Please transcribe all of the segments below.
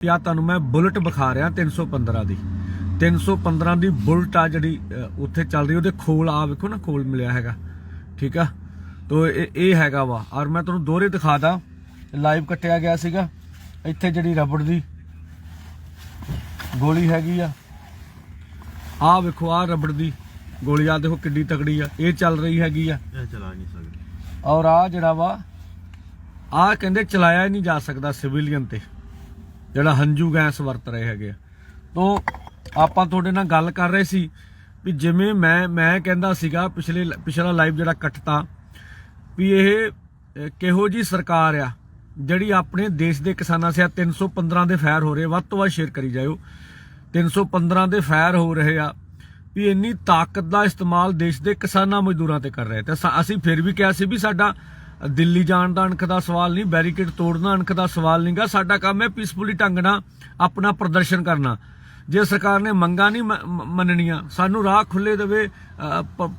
ਆ ਤੁਹਾਨੂੰ ਮੈਂ ਬੁਲਟ ਵਿਖਾ ਰਿਹਾ 315 ਦੀ। 315 ਦੀ ਬੁਲਟ ਆ ਜਿਹੜੀ ਉੱਥੇ ਚੱਲ ਰਹੀ ਉਹਦੇ ਖੋਲ ਆ ਵੇਖੋ ਨਾ ਖੋਲ ਮਿਲਿਆ ਹੈਗਾ। ਠੀਕ ਆ? ਤੋ ਇਹ ਇਹ ਹੈਗਾ ਵਾ। ਔਰ ਮੈਂ ਤੁਹਾਨੂੰ ਦੋਹਰੇ ਦਿਖਾਦਾ ਲਾਈਵ ਕੱਟਿਆ ਗਿਆ ਸੀਗਾ। ਇੱਥੇ ਜਿਹੜੀ ਰਬੜ ਦੀ ਗੋਲੀ ਹੈਗੀ ਆ। ਆ ਵੇਖੋ ਆ ਰਬੜ ਦੀ ਗੋਲੀ। ਆ ਦੇਖੋ ਕਿੱਡੀ ਤਕੜੀ ਆ। ਇਹ ਚੱਲ ਰਹੀ ਹੈਗੀ ਆ। ਇਹ ਚਲਾ ਨਹੀਂ ਸਕਦੇ। ਔਰ ਆ ਜਿਹੜਾ ਵਾ ਆ ਕਹਿੰਦੇ ਚਲਾਇਆ ਹੀ ਨਹੀਂ ਜਾ ਸਕਦਾ ਸਿਵਿਲੀਅਨ ਤੇ। ਜਿਹੜਾ ਹੰਝੂ ਗੈਸ ਵਰਤ ਰਹੇ ਹੈਗੇ ਆ। ਤੋਂ ਆਪਾਂ ਤੁਹਾਡੇ ਨਾਲ ਗੱਲ ਕਰ ਰਹੇ ਸੀ ਵੀ ਜਿਵੇਂ ਮੈਂ ਮੈਂ ਕਹਿੰਦਾ ਸੀਗਾ ਪਿਛਲੇ, ਪਿਛਲਾ ਲਾਈਵ ਜਿਹੜਾ ਕੱਟਤਾ ਵੀ ਇਹ ਕਿਹੋ ਜੀ ਸਰਕਾਰ ਆ ਜਿਹੜੀ ਆਪਣੇ ਦੇਸ਼ ਦੇ ਕਿਸਾਨਾਂ ਸਿਆ 315 ਦੇ ਫਾਇਰ ਹੋ ਰਹੇ ਵੱਧ ਤੋਂ ਵੱਧ ਸ਼ੇਅਰ ਕਰੀ ਜਾਇਓ। 315 ਦੇ ਫਾਇਰ ਹੋ ਰਹੇ ਆ ਵੀ ਇੰਨੀ ਤਾਕਤ ਦਾ ਇਸਤੇਮਾਲ ਦੇਸ਼ ਦੇ ਕਿਸਾਨਾਂ ਮਜ਼ਦੂਰਾਂ ਤੇ ਕਰ ਰਹੇ ਤੇ ਅਸੀਂ ਫਿਰ ਵੀ ਕਿਹਾ ਸੀ ਵੀ ਸਾਡਾ ਦਿੱਲੀ ਜਾਣ ਦਾ ਅਣਖ ਦਾ ਸਵਾਲ ਨਹੀਂ, ਬੈਰੀਕੇਡ ਤੋੜਨਾ ਅਣਖ ਦਾ ਸਵਾਲ ਨਹੀਂਗਾ। ਸਾਡਾ ਕੰਮ ਹੈ ਪੀਸਫੁਲੀ ਢੰਗ ਨਾਲ ਆਪਣਾ ਪ੍ਰਦਰਸ਼ਨ ਕਰਨਾ। ਜੇ ਸਰਕਾਰ ਨੇ ਮੰਗਾਂ ਨਹੀਂ ਮੰਨਣੀਆਂ, ਸਾਨੂੰ ਰਾਹ ਖੁੱਲੇ ਦੇਵੇ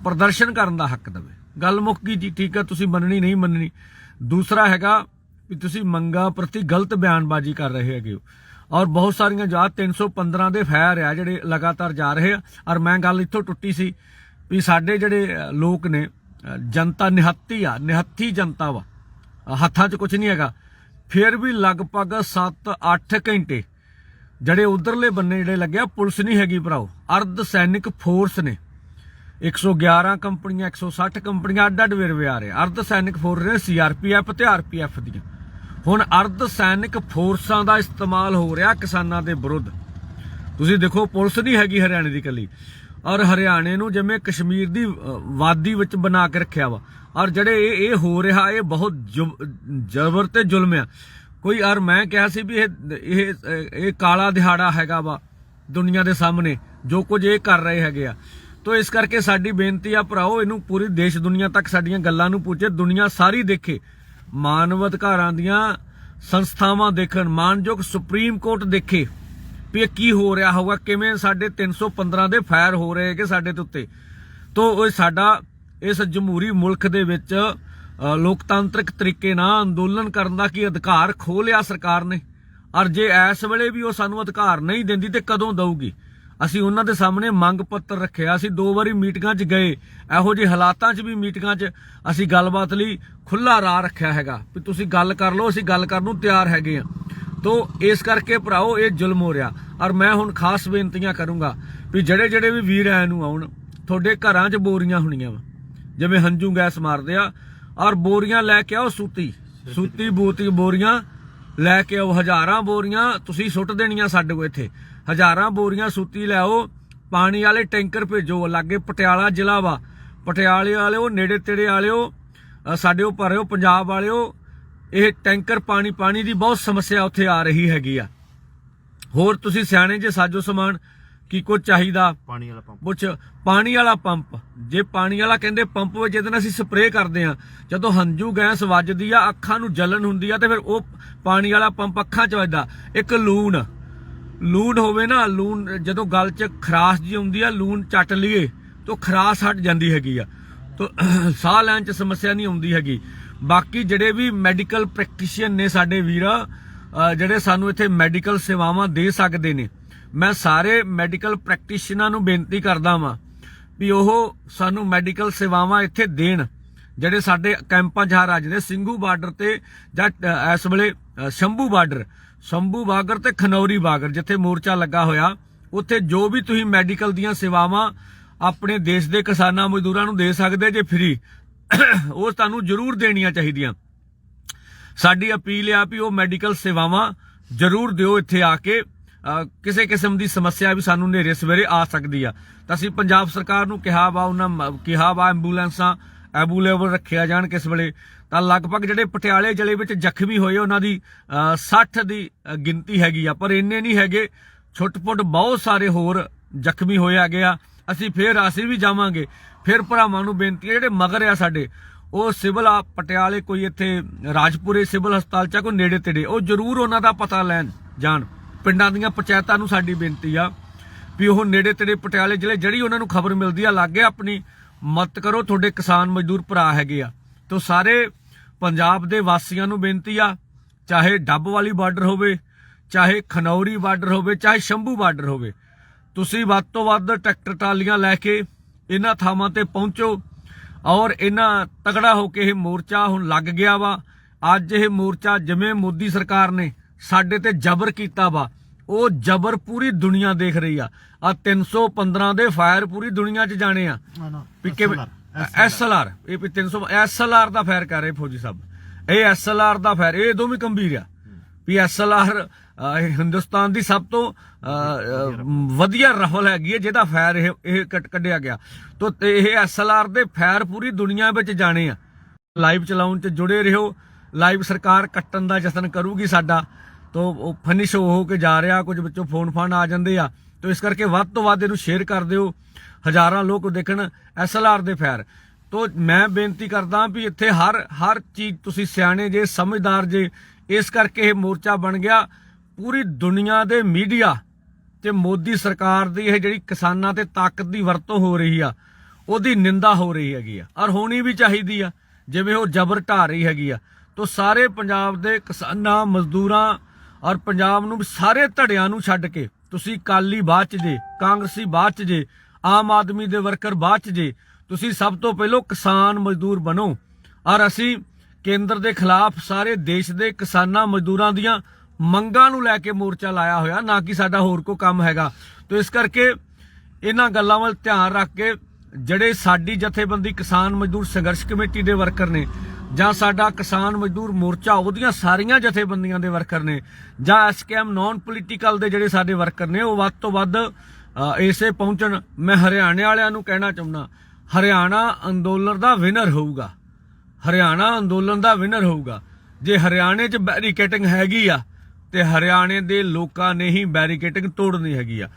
ਪ੍ਰਦਰਸ਼ਨ ਕਰਨ ਦਾ ਹੱਕ ਦੇਵੇ। ਗੱਲ ਮੁੱਕ ਗਈ ਜੀ, ਠੀਕ ਹੈ, ਤੁਸੀਂ ਮੰਨਣੀ ਨਹੀਂ ਮੰਨਣੀ। ਦੂਸਰਾ ਹੈਗਾ ਵੀ ਤੁਸੀਂ ਮੰਗਾ ਪ੍ਰਤੀ ਗਲਤ ਬਿਆਨਬਾਜ਼ੀ ਕਰ ਰਹੇ ਹੈਗੇ ਹੋ। ਔਰ ਬਹੁਤ ਸਾਰੀਆਂ ਜਾ 315 ਦੇ ਫਾਇਰ ਆ ਜਿਹੜੇ ਲਗਾਤਾਰ ਜਾ ਰਹੇ ਆ। ਔਰ ਮੈਂ ਗੱਲ ਇੱਥੋਂ ਟੁੱਟੀ ਸੀ ਵੀ ਸਾਡੇ ਜਿਹੜੇ ਲੋਕ ਨੇ ਜਨਤਾ ਨਿਹੱਤੀ ਆ, ਨਿਹੱਥੀ ਜਨਤਾ ਵਾ। ਹੱਥਾਂ 'ਚ ਕੁਝ ਨਹੀਂ ਹੈਗਾ। ਫਿਰ ਵੀ ਲਗਭਗ 7-8 ਘੰਟੇ ਜਿਹੜੇ ਉਧਰਲੇ ਬੰਨੇ ਜਿਹੜੇ ਲੱਗਿਆ, ਪੁਲਿਸ ਨਹੀਂ ਹੈਗੀ ਭਰਾਓ। ਅਰਧ ਸੈਨਿਕ ਫੋਰਸ ਨੇ। 111 ਕੰਪਨੀਆਂ 160 ਕੰਪਨੀਆਂ ਅੱਡ ਅੱਡ ਵੇਰਵੇ ਆ ਰਹੇ। ਅਰਧ ਸੈਨਿਕ ਫੋਰਸ ਨੇ ਸੀਆਰਪੀਐਫ ਤੇ ਆਰਪੀਐਫ ਦੀਆਂ। ਹੁਣ ਅਰਧ ਸੈਨਿਕ ਫੋਰਸਾਂ ਦਾ ਇਸਤੇਮਾਲ ਹੋ ਰਿਹਾ ਕਿਸਾਨਾਂ ਦੇ ਵਿਰੁੱਧ। ਤੁਸੀਂ ਦੇਖੋ, ਪੁਲਿਸ ਨਹੀਂ ਹੈਗੀ ਹਰਿਆਣੇ ਦੀ ਕੱਲੀ ਔਰ ਹਰਿਆਣੇ ਨੂੰ ਜਿਵੇਂ ਕਸ਼ਮੀਰ ਦੀ ਵਾਦੀ ਵਿੱਚ ਬਣਾ ਕੇ ਰੱਖਿਆ ਵਾ। ਔਰ ਜਿਹੜੇ ਇਹ ਇਹ ਹੋ ਰਿਹਾ, ਇਹ ਬਹੁਤ ਜ਼ਬਰ ਤੇ ਜ਼ੁਲਮ ਆ। ਕੋਈ, ਔਰ ਮੈਂ ਕਿਹਾ ਸੀ ਵੀ ਇਹ ਇਹ ਇਹ ਕਾਲਾ ਦਿਹਾੜਾ ਹੈਗਾ ਵਾ ਦੁਨੀਆ ਦੇ ਸਾਹਮਣੇ, ਜੋ ਕੁਝ ਇਹ ਕਰ ਰਹੇ ਹੈਗੇ ਆ। ਤੋ ਇਸ ਕਰਕੇ ਸਾਡੀ ਬੇਨਤੀ ਆ ਭਰਾਓ, ਇਹਨੂੰ ਪੂਰੀ ਦੇਸ਼ ਦੁਨੀਆ ਤੱਕ ਸਾਡੀਆਂ ਗੱਲਾਂ ਨੂੰ ਪਹੁੰਚੇ, ਦੁਨੀਆ ਸਾਰੀ ਦੇਖੇ। ਮਾਨਵ ਅਧਿਕਾਰਾਂ ਦੀਆਂ ਸੰਸਥਾਵਾਂ ਦੇਖਣ, ਮਾਨਯੋਗ ਸੁਪਰੀਮ ਕੋਰਟ ਦੇਖੇ। ਵੀ ਇਹ ਕੀ ਹੋ ਰਿਹਾ ਹੋਊਗਾ ਕਿਵੇਂ ਸਾਡੇ 315 ਦੇ ਫਾਇਰ ਹੋ ਰਹੇ ਹੈਗੇ ਸਾਡੇ ਦੇ ਉੱਤੇ। ਤੋ ਉਹ ਸਾਡਾ ਇਸ ਜਮਹੂਰੀ ਮੁਲਕ ਦੇ ਵਿੱਚ ਅ, ਤਰੀਕੇ ਨਾਲ ਅੰਦੋਲਨ ਕਰਨ ਦਾ ਕੀ ਅਧਿਕਾਰ ਖੋਹ ਲਿਆ ਸਰਕਾਰ ਨੇ? ਔਰ ਜੇ ਇਸ ਵੇਲੇ ਵੀ ਉਹ ਸਾਨੂੰ ਅਧਿਕਾਰ ਨਹੀਂ ਦਿੰਦੀ ਤੇ ਕਦੋਂ ਦਊਗੀ? ਅਸੀਂ ਉਹਨਾਂ ਦੇ ਸਾਹਮਣੇ ਮੰਗ ਪੱਤਰ ਰੱਖਿਆ ਅਸੀਂ ਦੋ ਵਾਰੀ ਮੀਟਿੰਗਾਂ 'ਚ ਗਏ। ਇਹੋ ਜਿਹੇ ਹਾਲਾਤਾਂ 'ਚ ਵੀ ਮੀਟਿੰਗਾਂ 'ਚ ਅਸੀਂ ਗੱਲਬਾਤ ਲਈ ਖੁੱਲਾ ਰਾਹ ਰੱਖਿਆ ਹੈਗਾ। ਵੀ ਤੁਸੀਂ ਗੱਲ ਕਰ ਲਓ ਅਸੀਂ ਗੱਲ ਕਰਨ ਨੂੰ ਤਿਆਰ ਹੈਗੇ ਆ ਤੋ ਇਸ ਕਰਕੇ ਭਰਾਓ ਇਹ ਜ਼ੁਲਮ ਹੋ ਰਿਹਾ। ਔਰ ਮੈਂ ਹੁਣ ਖਾਸ ਬੇਨਤੀਆਂ ਕਰੂੰਗਾ ਵੀ ਜਿਹੜੇ ਜਿਹੜੇ ਵੀ ਵੀਰ ਐ ਨੂੰ ਆਉਣ ਤੁਹਾਡੇ ਘਰਾਂ 'ਚ ਬੋਰੀਆਂ ਹੋਣੀਆਂ ਵਾ। ਜਿਵੇਂ ਹੰਝੂ ਗੈਸ ਮਾਰਦੇ ਆ ਔਰ ਬੋਰੀਆਂ ਲੈ ਕੇ ਆਓ ਸੂਤੀ। ਸੂਤੀ ਬੂਤੀ ਬੋਰੀਆਂ ਲੈ ਕੇ ਆਓ ਹਜ਼ਾਰਾਂ ਬੋਰੀਆਂ ਤੁਸੀਂ ਸੁੱਟ ਦੇਣੀਆਂ ਸਾਡੇ ਕੋਲ ਇੱਥੇ। ਹਜ਼ਾਰਾਂ ਬੋਰੀਆਂ ਸੂਤੀ ਲੈ ਆਓ ਪਾਣੀ ਵਾਲੇ ਟੈਂਕਰ ਭੇਜੋ ਲਾਗੇ ਪਟਿਆਲਾ ਜ਼ਿਲ੍ਹਾ ਵਾ। ਪਟਿਆਲੇ ਵਾਲਿਓ ਨੇੜੇ ਤੇੜੇ ਵਾਲਿਓ ਅ, ਸਾਡੇ ਉਹ ਭਰਿਓ ਪੰਜਾਬ ਵਾਲਿਓ ਇਹ ਟੈਂਕਰ ਪਾਣੀ ਪਾਣੀ ਦੀ ਬਹੁਤ ਸਮੱਸਿਆ ਉੱਥੇ ਆ ਰਹੀ ਹੈਗੀ ਆ। ਹੋਰ ਤੁਸੀਂ ਸਿਆਣੇ ਜੇ ਸਾਜੋ ਸਮਾਨ ਕੀ ਕੁਝ ਚਾਹੀਦਾ? ਪਾਣੀ ਵਾਲਾ ਪੰਪ। ਪੁੱਛ ਪਾਣੀ ਵਾਲਾ ਪੰਪ। ਜੇ ਪਾਣੀ ਵਾਲਾ ਕਹਿੰਦੇ ਪੰਪ ਵਿੱਚ ਨਾਲ ਅਸੀਂ ਸਪਰੇਅ ਕਰਦੇ ਆ ਜਦੋਂ ਹੰਝੂ ਗੈਸ ਵੱਜਦੀ ਆ ਅੱਖਾਂ ਨੂੰ ਜਲਨ ਹੁੰਦੀ ਆ ਤੇ ਫਿਰ ਉਹ ਪਾਣੀ ਵਾਲਾ ਪੰਪ ਅੱਖਾਂ 'ਚ ਵੱਜਦਾ। ਇੱਕ ਲੂਣ। ਲੂਣ ਹੋਵੇ ਨਾ ਲੂਣ ਜਦੋਂ ਗਲ 'ਚ ਖਰਾਸ਼ ਜੀ ਆਉਂਦੀ ਆ ਲੂਣ ਚੱਟ ਲਈਏ ਤਾਂ ਖਰਾਸ਼ ਹਟ ਜਾਂਦੀ ਹੈਗੀ ਆ। ਤਾਂ ਸਾਹ ਲੈਣ 'ਚ ਸਮੱਸਿਆ ਨਹੀਂ ਆਉਂਦੀ ਹੈਗੀ। ਬਾਕੀ ਜਿਹੜੇ ਵੀ ਮੈਡੀਕਲ ਪ੍ਰੈਕਟੀਸ਼ੀਅਨ ਨੇ ਸਾਡੇ ਵੀਰ ਜਿਹੜੇ ਸਾਨੂੰ ਇੱਥੇ ਮੈਡੀਕਲ ਸੇਵਾਵਾਂ ਦੇ ਸਕਦੇ ਨੇ, ਮੈਂ ਸਾਰੇ ਮੈਡੀਕਲ ਪ੍ਰੈਕਟੀਸ਼ਨਰਾਂ ਨੂੰ ਬੇਨਤੀ ਕਰਦਾ ਵਾਂ ਵੀ ਉਹ ਸਾਨੂੰ ਮੈਡੀਕਲ ਸੇਵਾਵਾਂ ਇੱਥੇ ਦੇਣ, ਜਿਹੜੇ ਸਾਡੇ ਕੈਂਪਾਂ 'ਚ ਹਰ ਅੱਜ ਦੇ ਸਿੰਘੂ ਬਾਰਡਰ ਤੇ ਜਾਂ ਇਸ ਵੇਲੇ ਸ਼ੰਭੂ ਬਾਰਡਰ, ਸ਼ੰਭੂ ਬਾਗਰ ਤੇ ਖਨੌਰੀ ਬਾਗਰ ਜਿੱਥੇ ਮੋਰਚਾ ਲੱਗਾ ਹੋਇਆ, ਉੱਥੇ ਜੋ ਵੀ ਤੁਸੀਂ ਮੈਡੀਕਲ ਦੀਆਂ ਸੇਵਾਵਾਂ ਆਪਣੇ ਦੇਸ਼ ਦੇ ਕਿਸਾਨਾਂ ਮਜ਼ਦੂਰਾਂ ਨੂੰ ਦੇ ਸਕਦੇ ਜੇ ਫ੍ਰੀ ਉਹ ਤੁਹਾਨੂੰ ਜ਼ਰੂਰ ਦੇਣੀਆਂ ਚਾਹੀਦੀਆਂ। ਸਾਡੀ ਅਪੀਲ ਆ ਵੀ ਉਹ ਮੈਡੀਕਲ ਸੇਵਾਵਾਂ ਜ਼ਰੂਰ ਦਿਓ ਇੱਥੇ ਆ ਕੇ। ਕਿਸੇ ਕਿਸਮ ਦੀ ਸਮੱਸਿਆ ਵੀ ਸਾਨੂੰ ਨੇਰੇ ਸਵੇਰੇ ਆ ਸਕਦੀ ਆ। ਤਾਂ ਅਸੀਂ ਪੰਜਾਬ ਸਰਕਾਰ ਨੂੰ ਕਿਹਾ ਵਾ ਉਹਨਾਂ ਮ- ਕਿਹਾ ਵਾ ਐਂਬੂਲੈਂਸਾਂ ਐਬੂਲੇਬਲ ਰੱਖਿਆ ਜਾਣ ਕਿਸ ਵੇਲੇ। ਤਾਂ ਲਗਭਗ ਜਿਹੜੇ ਪਟਿਆਲੇ ਜ਼ਿਲ੍ਹੇ ਵਿੱਚ ਜ਼ਖਮੀ ਹੋਏ ਉਹਨਾਂ ਦੀ ਅ, 60 ਦੀ ਗਿਣਤੀ ਹੈਗੀ ਆ। ਪਰ ਇੰਨੇ ਨਹੀਂ ਹੈਗੇ। ਛੁੱਟ-ਪੁੱਟ ਬਹੁਤ ਸਾਰੇ ਹੋਰ ਜ਼ਖਮੀ ਹੋਏ ਹੈਗੇ ਆ। ਅਸੀਂ ਫੇਰ ਅਸੀਂ ਵੀ ਜਾਵਾਂਗੇ। ਫਿਰ ਭਰਾਵਾਂ ਨੂੰ ਬੇਨਤੀ ਹੈ, ਜਿਹੜੇ ਮਗਰ ਆ ਸਾਡੇ, ਉਹ ਸਿਵਲ ਆ, ਪਟਿਆਲੇ ਕੋਈ ਇੱਥੇ ਰਾਜਪੁਰੇ ਸਿਵਲ ਹਸਪਤਾਲ ਚ ਕੋਈ ਨੇੜੇ ਤੇੜੇ, ਉਹ ਜ਼ਰੂਰ ਉਹਨਾਂ ਦਾ ਪਤਾ ਲੈਣ ਜਾਣ। ਪਿੰਡਾਂ ਦੀਆਂ ਪੰਚਾਇਤਾਂ ਨੂੰ ਸਾਡੀ ਬੇਨਤੀ ਆ ਵੀ ਉਹ ਨੇੜੇ ਤੇੜੇ ਪਟਿਆਲੇ ਜ਼ਿਲ੍ਹੇ, ਜਿਹੜੀ ਉਹਨਾਂ ਨੂੰ ਖਬਰ ਮਿਲਦੀ ਆ, ਲਾਗੇ ਆਪਣੀ ਮਦਦ ਕਰੋ, ਤੁਹਾਡੇ ਕਿਸਾਨ ਮਜ਼ਦੂਰ ਭਰਾ ਹੈਗੇ ਆ। ਤੋਂ ਸਾਰੇ ਪੰਜਾਬ ਦੇ ਵਾਸੀਆਂ ਨੂੰ ਬੇਨਤੀ ਆ, ਚਾਹੇ ਡੱਬ ਵਾਲੀ ਬਾਰਡਰ ਹੋਵੇ, ਚਾਹੇ ਖਨੌਰੀ ਬਾਰਡਰ ਹੋਵੇ, ਚਾਹੇ ਸ਼ੰਭੂ ਬਾਰਡਰ ਹੋਵੇ ਤੁਸੀਂ ਵੱਧ ਤੋਂ ਵੱਧ ਟਰੈਕਟਰ ਟਰਾਲੀਆਂ ਲੈ ਕੇ ਇਹਨਾਂ ਥਾਵਾਂ ਤੇ ਪਹੁੰਚੋ ਔਰ ਇਹਨਾਂ ਤਗੜਾ ਹੋ ਕੇ ਇਹ ਮੋਰਚਾ ਹੁਣ ਲੱਗ ਗਿਆ ਵਾ। ਅੱਜ ਇਹ ਮੋਰਚਾ ਜਿਵੇਂ ਮੋਦੀ ਸਰਕਾਰ ਨੇ ਸਾਡੇ ਤੇ ਜ਼ਬਰ ਕੀਤਾ ਵਾ ਉਹ ਜ਼ਬਰ ਪੂਰੀ ਦੁਨੀਆ ਦੇਖ ਰਹੀ ਆ। ਆ 315 ਦੇ ਫਾਇਰ ਪੂਰੀ ਦੁਨੀਆ 'ਚ ਜਾਣੇ ਆ। ਵੀ ਕਿਵੇਂ ਐਸਐਲਆਰ ਇਹ ਵੀ 300 ਐਸਐਲਆਰ ਦਾ ਫਾਇਰ ਕਰ ਰਹੇ ਫੌਜੀ ਸਾਹਿਬ। ਇਹ ਐਸਐਲਆਰ ਦਾ ਫਾਇਰ ਇਹ ਦੋਵੇਂ ਗੰਭੀਰ ਆ। ਵੀ ਐਸਐਲਆਰ ਹਿੰਦੁਸਤਾਨ ਦੀ ਸਭ ਤੋਂ ਵਧੀਆ ਰਫਲ ਹੈਗੀ ਹੈ, ਜਿਹਦਾ ਫਾਇਰ ਇਹ ਇਹ ਕੱਢ- ਕੱਢਿਆ ਗਿਆ। ਤੋ ਇਹ ਐਸਐਲਆਰ ਦੇ ਫਾਇਰ ਪੂਰੀ ਦੁਨੀਆ ਵਿੱਚ ਜਾਣੇ ਆ। ਲਾਈਵ ਚਲਾਉਣ ਚ ਜੁੜੇ ਰਹੋ। ਲਾਈਵ ਸਰਕਾਰ ਕੱਟਣ ਦਾ ਯਤਨ ਕਰੂਗੀ ਸਾਡਾ। ਤੋ ਉਹ ਫਿਨਿਸ਼ ਹੋ ਕੇ ਜਾ ਰਿਹਾ, ਕੁਝ ਵਿੱਚੋਂ ਫੋਨ ਫਾਨ ਆ ਜਾਂਦੇ ਆ। ਤੋ ਇਸ ਕਰਕੇ ਵੱਧ ਤੋਂ ਵੱਧ ਇਹਨੂੰ ਸ਼ੇਅਰ ਕਰ ਦਿਓ। ਹਜ਼ਾਰਾਂ ਲੋਕ ਦੇਖਣ ਐਸਐਲਆਰ ਦੇ ਫਾਇਰ ਤੋਂ ਮੈਂ ਬੇਨਤੀ ਕਰਦਾ ਵੀ ਇੱਥੇ ਹਰ ਹਰ ਚੀਜ਼ ਤੁਸੀਂ ਸਿਆਣੇ ਜੇ, ਸਮਝਦਾਰ ਜੇ, ਇਸ ਕਰਕੇ ਇਹ ਮੋਰਚਾ ਬਣ ਗਿਆ। ਪੂਰੀ ਦੁਨੀਆ ਦੇ ਮੀਡੀਆ ਤੇ ਮੋਦੀ ਸਰਕਾਰ ਦੀ ਇਹ ਜਿਹੜੀ ਕਿਸਾਨਾਂ ਤੇ ਤਾਕਤ ਦੀ ਵਰਤੋਂ ਹੋ ਰਹੀ ਆ, ਉਹਦੀ ਨਿੰਦਾ ਹੋ ਰਹੀ ਹੈਗੀ ਆ। ਔਰ ਹੋਣੀ ਵੀ ਚਾਹੀਦੀ ਆ, ਜਿਵੇਂ ਉਹ ਜ਼ਬਰ ਢਾ ਰਹੀ ਹੈਗੀ ਆ। ਤੋ ਸਾਰੇ ਪੰਜਾਬ ਦੇ ਕਿਸਾਨਾਂ, ਮਜ਼ਦੂਰਾਂ ਔਰ ਪੰਜਾਬ ਨੂੰ ਵੀ ਸਾਰੇ ਧੜਿਆਂ ਨੂੰ ਛੱਡ ਕੇ ਤੁਸੀਂ ਕਾਲੀ ਬਾਅਦ ਚ ਜੇ, ਕਾਂਗਰਸੀ ਬਾਅਦ ਚ ਜੇ, ਆਮ ਆਦਮੀ ਦੇ ਵਰਕਰ ਬਾਅਦ ਚ ਜੇ, ਤੁਸੀਂ ਸਭ ਤੋਂ ਪਹਿਲਾਂ ਕਿਸਾਨ ਮਜ਼ਦੂਰ ਬਣੋ। ਔਰ ਅਸੀਂ ਕੇਂਦਰ ਦੇ ਖਿਲਾਫ ਸਾਰੇ ਦੇਸ਼ ਦੇ ਕਿਸਾਨਾਂ, ਮਜ਼ਦੂਰਾਂ ਦੀਆਂ ਮੰਗਾਂ ਨੂੰ ਲੈ ਕੇ ਮੋਰਚਾ ਲਾਇਆ ਹੋਇਆ, ਨਾ ਕਿ ਸਾਡਾ ਹੋਰ ਕੋ ਕੰਮ ਹੈਗਾ। ਤੋ ਇਸ ਕਰਕੇ ਇਹਨਾਂ ਗੱਲਾਂ ਵੱਲ ਧਿਆਨ ਰੱਖ ਕੇ ਜਿਹੜੇ ਸਾਡੀ ਜਥੇਬੰਦੀ ਕਿਸਾਨ ਮਜ਼ਦੂਰ ਸੰਘਰਸ਼ ਕਮੇਟੀ ਦੇ ਵਰਕਰ ਨੇ ਜਾਂ ਸਾਡਾ ਕਿਸਾਨ ਮਜ਼ਦੂਰ ਮੋਰਚਾ, ਉਹਦੀਆਂ ਸਾਰੀਆਂ ਜਥੇਬੰਦੀਆਂ ਦੇ ਵਰਕਰ ਨੇ ਜਾਂ ਐਸਕੇਐਮ ਨਾਨ ਪੋਲੀਟੀਕਲ ਦੇ ਜਿਹੜੇ ਸਾਡੇ ਵਰਕਰ ਨੇ, ਉਹ ਵੱਧ ਤੋਂ ਵੱਧ ਇਸੇ ਪਹੁੰਚਣ। ਮੈਂ ਹਰਿਆਣੇ ਵਾਲਿਆਂ ਨੂੰ ਕਹਿਣਾ ਚਾਹੁੰਦਾ, ਹਰਿਆਣਾ ਅੰਦੋਲਨ ਦਾ ਵਿਨਰ ਹੋਊਗਾ। ਹਰਿਆਣਾ ਅੰਦੋਲਨ ਦਾ ਵਿਨਰ ਹੋਊਗਾ। ਜੇ ਹਰਿਆਣੇ 'ਚ ਬੈਰੀਕੇਟਿੰਗ ਹੈਗੀ ਆ ਤੇ ਹਰਿਆਣੇ ਦੇ ਲੋਕਾਂ ਨੇ ਹੀ ਬੈਰੀਕੇਟਿੰਗ ਤੋੜਨੀ ਹੈਗੀ ਆ।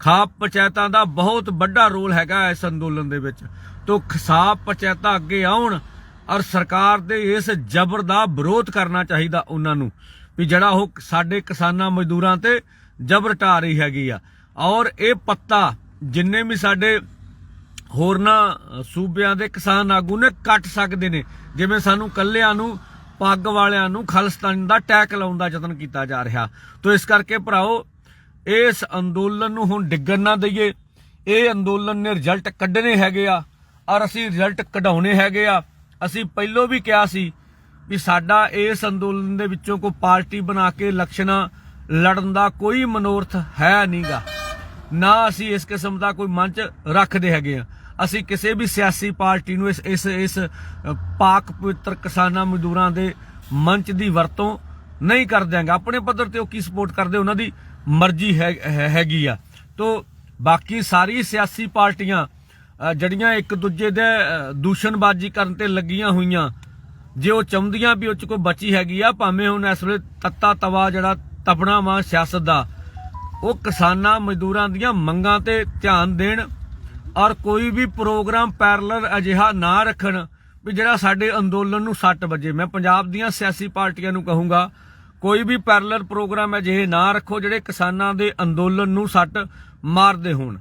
ਖਾਪ ਪੰਚਾਇਤਾਂ ਦਾ ਬਹੁਤ ਵੱਡਾ ਰੋਲ ਹੈਗਾ ਇਸ ਅੰਦੋਲਨ ਦੇ ਵਿੱਚ। ਤੋਂ ਖਸਾਬ ਪੰਚਾਇਤਾਂ ਅੱਗੇ ਆਉਣ ਔਰ ਸਰਕਾਰ ਦੇ ਇਸ ਜ਼ਬਰ ਦਾ ਵਿਰੋਧ ਕਰਨਾ ਚਾਹੀਦਾ ਉਹਨਾਂ ਨੂੰ ਵੀ ਜਿਹੜਾ ਉਹ ਸਾਡੇ ਕਿਸਾਨਾਂ ਮਜ਼ਦੂਰਾਂ ਤੇ ਜ਼ਬਰ ਢਾ ਰਹੀ ਹੈਗੀ ਆ। ਔਰ ਇਹ ਪੱਤਾ ਜਿੰਨੇ ਵੀ ਸਾਡੇ ਹੋਰਨਾਂ ਸੂਬਿਆਂ ਦੇ ਕਿਸਾਨ ਆਗੂ ਨੇ ਕੱਟ ਸਕਦੇ ਨੇ। ਜਿਵੇਂ ਸਾਨੂੰ ਕੱਲਿਆਂ ਨੂੰ ਪੱਗ ਵਾਲਿਆਂ ਨੂੰ ਖਾਲਿਸਤਾਨ ਦਾ ਟੈਕ ਲਾਉਣ ਦਾ ਯਤਨ ਕੀਤਾ ਜਾ ਰਿਹਾ। ਤੋ ਇਸ ਕਰਕੇ ਭਰਾਓ, ਇਸ ਅੰਦੋਲਨ ਨੂੰ ਹੁਣ ਡਿੱਗਣ ਨਾ ਦਈਏ। ਇਹ ਅੰਦੋਲਨ ਨੇ ਰਿਜ਼ਲਟ ਕੱਢਣੇ ਹੈਗੇ ਆ ਔਰ ਅਸੀਂ ਰਿਜ਼ਲਟ ਕਢਾਉਣੇ ਹੈਗੇ ਆ। ਅਸੀਂ ਪਹਿਲਾਂ ਵੀ ਕਿਹਾ ਸੀ ਵੀ ਸਾਡਾ ਇਸ ਅੰਦੋਲਨ ਦੇ ਵਿੱਚੋਂ ਕੋਈ ਪਾਰਟੀ ਬਣਾ ਕੇ ਇਲੈਕਸ਼ਨਾਂ ਲੜਨ ਦਾ ਕੋਈ ਮਨੋਰਥ ਹੈ ਨਹੀਂਗਾ ਨਾ ਅਸੀਂ ਇਸ ਕਿਸਮ ਦਾ ਕੋਈ ਮੰਚ ਰੱਖਦੇ ਹੈਗੇ ਆ। ਅਸੀਂ ਕਿਸੇ ਵੀ ਸਿਆਸੀ ਪਾਰਟੀ ਨੂੰ ਇਸ ਇਸ ਇਸ ਪਾਕ ਪਵਿੱਤਰ ਕਿਸਾਨਾਂ ਮਜ਼ਦੂਰਾਂ ਦੇ ਮੰਚ ਦੀ ਵਰਤੋਂ ਨਹੀਂ ਕਰ ਦਿਆਂਗੇ। ਆਪਣੇ ਪੱਧਰ ਤੇ ਉਹ ਕੀ ਸਪੋਰਟ ਕਰਦੇ? ਉਹਨਾਂ ਦੀ ਮਰਜ਼ੀ ਹੈ ਹੈਗੀ ਆ। ਤੋ ਬਾਕੀ ਸਾਰੀ ਸਿਆਸੀ ਪਾਰਟੀਆਂ ਅ, ਜਿਹੜੀਆਂ ਇੱਕ ਦੂਜੇ ਦੇ ਦੂਸ਼ਣਬਾਜ਼ੀ ਕਰਨ ਤੇ ਲੱਗੀਆਂ ਹੋਈਆਂ ਜੇ ਉਹ ਚਾਹੁੰਦੀਆਂ ਵੀ ਉਹ ਚ ਕੋਈ ਬਚੀ ਹੈਗੀ ਆ ਭਾਵੇਂ ਹੁਣ ਇਸ ਵੇਲੇ ਤੱਤਾ ਤਵਾ ਜਿਹੜਾ ਤਪਣਾ ਵਾ ਸਿਆਸਤ ਦਾ ਉਹ ਕਿਸਾਨਾਂ ਮਜ਼ਦੂਰਾਂ ਦੀਆਂ ਮੰਗਾਂ ਤੇ ਧਿਆਨ ਦੇਣ ਔਰ ਕੋਈ ਵੀ ਪ੍ਰੋਗਰਾਮ ਪੈਰਲਲ ਅਜਿਹਾ ਨਾ ਰੱਖਣ ਵੀ ਜਿਹੜਾ ਸਾਡੇ ਅੰਦੋਲਨ ਨੂੰ ਸੱਟ ਵੱਜੇ। ਮੈਂ ਪੰਜਾਬ ਦੀਆਂ ਸਿਆਸੀ ਪਾਰਟੀਆਂ ਨੂੰ ਕਹੂੰਗਾ, ਕੋਈ ਵੀ ਪੈਰਲਲ ਪ੍ਰੋਗਰਾਮ ਅਜਿਹੇ ਨਾ ਰੱਖੋ ਜਿਹੜੇ ਕਿਸਾਨਾਂ ਦੇ ਅੰਦੋਲਨ ਨੂੰ ਸੱਟ ਮਾਰਦੇ ਹੋਣ।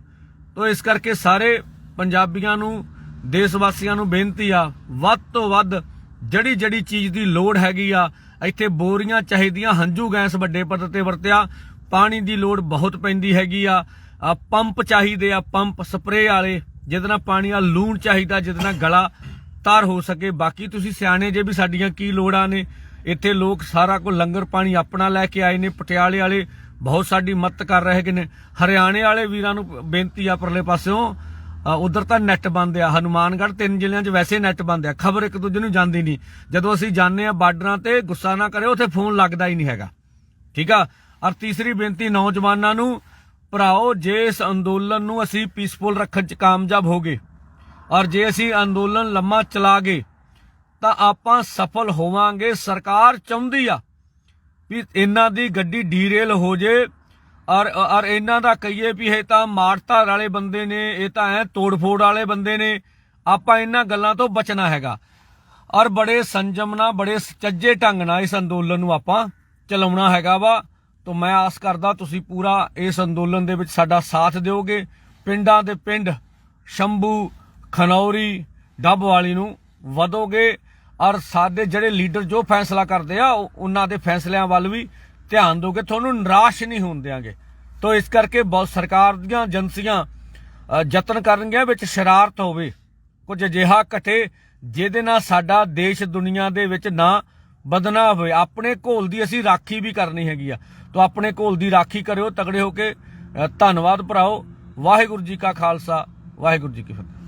ਤੋ ਇਸ ਕਰਕੇ ਸਾਰੇ ਪੰਜਾਬੀਆਂ ਨੂੰ ਦੇਸ਼ ਵਾਸੀਆਂ ਨੂੰ ਬੇਨਤੀ ਆ, ਵੱਧ ਤੋਂ ਵੱਧ ਜਿਹੜੀ ਜਿਹੜੀ ਚੀਜ਼ ਦੀ ਲੋੜ ਹੈਗੀ ਆ। ਇੱਥੇ ਬੋਰੀਆਂ ਚਾਹੀਦੀਆਂ, ਹੰਝੂ ਗੈਸ ਵੱਡੇ ਪੱਧਰ ਤੇ ਵਰਤਿਆ, ਪਾਣੀ ਦੀ ਲੋੜ ਬਹੁਤ ਪੈਂਦੀ ਹੈਗੀ ਆ। ਆ ਪੰਪ ਚਾਹੀਦੇ ਆ, ਪੰਪ ਸਪਰੇਅ ਵਾਲੇ, ਜਿਹਦੇ ਨਾਲ ਪਾਣੀ ਆ ਲੂਣ ਚਾਹੀਦਾ, ਜਿਹਦੇ ਨਾਲ ਗਲਾ ਤਾਰ ਹੋ ਸਕੇ। ਬਾਕੀ ਤੁਸੀਂ ਸਿਆਣੇ ਜੇ ਵੀ ਸਾਡੀਆਂ ਕੀ ਲੋੜਾਂ ਨੇ, ਇੱਥੇ ਲੋਕ ਸਾਰਾ ਕੋ ਲੰਗਰ ਪਾਣੀ ਆਪਣਾ ਲੈ ਕੇ ਆਏ ਨੇ, ਪਟਿਆਲੇ ਵਾਲੇ ਬਹੁਤ ਸਾਡੀ ਮਦਦ ਕਰ ਰਹੇ ਹੈਗੇ ਨੇ। ਹਰਿਆਣੇ ਵਾਲੇ ਵੀਰਾਂ ਨੂੰ ਬੇਨਤੀ ਆ ਪਰਲੇ ਪਾਸਿਓਂ ਉਧਰ ਤਾਂ ਨੈਟ ਬੰਦ ਆ, ਹਨੂਮਾਨਗੜ੍ਹ ਤਿੰਨ ਜ਼ਿਲ੍ਹਿਆਂ 'ਚ ਵੈਸੇ ਨੈਟ ਬੰਦ ਆ, ਖਬਰ ਇੱਕ ਦੂਜੇ ਨੂੰ ਜਾਂਦੀ ਨਹੀਂ। ਜਦੋਂ ਅਸੀਂ ਜਾਂਦੇ ਆ ਬਾਰਡਰਾਂ ਤੇ, ਗੁੱਸਾ ਨਾ ਕਰਿਓ, ਉੱਥੇ ਫੋਨ ਲੱਗਦਾ ਹੀ ਨਹੀਂ ਹੈਗਾ। ਠੀਕ ਆ? ਔਰ ਤੀਸਰੀ ਬੇਨਤੀ ਨੌਜਵਾਨਾਂ ਨੂੰ ਭਰਾਓ, ਜੇ ਇਸ ਅੰਦੋਲਨ ਨੂੰ ਅਸੀਂ ਪੀਸਫੁਲ ਰੱਖਣ 'ਚ ਕਾਮਯਾਬ ਹੋਗੇ ਔਰ ਜੇ ਅਸੀਂ ਅੰਦੋਲਨ ਲੰਮਾ ਚਲਾ ਗਏ, ਤਾਂ ਆਪਾਂ ਸਫਲ ਹੋਵਾਂਗੇ, ਸਰਕਾਰ ਚਾਹੁੰਦੀ ਆ ਵੀ ਇਹਨਾਂ ਦੀ ਗੱਡੀ ਡੀਰੇਲ ਹੋ ਜੇ ਔਰ ਔਰ ਇਹਨਾਂ ਦਾ ਕਹੀਏ ਵੀ ਇਹ ਤਾਂ ਮਾਰਤਾਰ ਵਾਲੇ ਬੰਦੇ ਨੇ, ਇਹ ਤਾਂ ਐ ਤੋੜਫੋੜ ਵਾਲੇ ਬੰਦੇ ਨੇ, ਆਪਾਂ ਇਹਨਾਂ ਗੱਲਾਂ ਤੋਂ ਬਚਣਾ ਹੈਗਾ। ਔਰ ਬੜੇ ਸੰਜਮ ਨਾਲ, ਬੜੇ ਸੱਚੇ ਢੰਗ ਨਾਲ ਇਸ ਅੰਦੋਲਨ ਨੂੰ ਆਪਾਂ ਚਲਾਉਣਾ ਹੈਗਾ ਵਾ। ਤੋਂ ਮੈਂ ਆਸ ਕਰਦਾ ਤੁਸੀਂ ਪੂਰਾ ਇਸ ਅੰਦੋਲਨ ਦੇ ਵਿੱਚ ਸਾਡਾ ਸਾਥ ਦਿਓਗੇ। ਪਿੰਡਾਂ ਦੇ ਪਿੰਡ ਸ਼ੰਭੂ, ਖਨੌਰੀ ਡੱਬ ਵਾਲੀ ਨੂੰ ਵਧੋਗੇ ਔਰ ਸਾਡੇ ਜਿਹੜੇ ਲੀਡਰ ਜੋ ਫੈਸਲਾ ਕਰਦੇ ਆ, ਉਹ- ਉਹਨਾਂ ਦੇ ਫੈਸਲਿਆਂ ਵੱਲ ਵੀ ਧਿਆਨ ਦੋਗੇ ਤੁਹਾਨੂੰ ਨਿਰਾਸ਼ ਨਹੀਂ ਹੋਣ ਦਿਆਂਗੇ। ਤੋਂ ਇਸ ਕਰਕੇ ਬਹੁਤ ਸਰਕਾਰ ਦੀਆਂ ਏਜੰਸੀਆਂ ਯਤਨ ਕਰਨਗੀਆਂ ਵਿੱਚ ਸ਼ਰਾਰਤ ਹੋਵੇ। ਕੁਝ ਅਜਿਹਾ ਘਟੇ ਜਿਹਦੇ ਨਾਲ ਸਾਡਾ ਦੇਸ਼ ਦੁਨੀਆ ਦੇ ਵਿੱਚ ਨਾ ਬਦਨਾ ਹੋਵੇ। ਆਪਣੇ ਘੋਲ ਦੀ ਅਸੀਂ ਰਾਖੀ ਵੀ ਕਰਨੀ ਹੈਗੀ ਆ। ਤੋਂ ਆਪਣੇ ਘੋਲ ਦੀ ਰਾਖੀ ਕਰਿਓ, ਤਗੜੇ ਹੋ ਕੇ ਧੰਨਵਾਦ ਭਰਾਓ। ਵਾਹਿਗੁਰੂ ਜੀ ਕਾ ਖਾਲਸਾ, ਵਾਹਿਗੁਰੂ ਜੀ ਕੀ ਫਤਿਹ।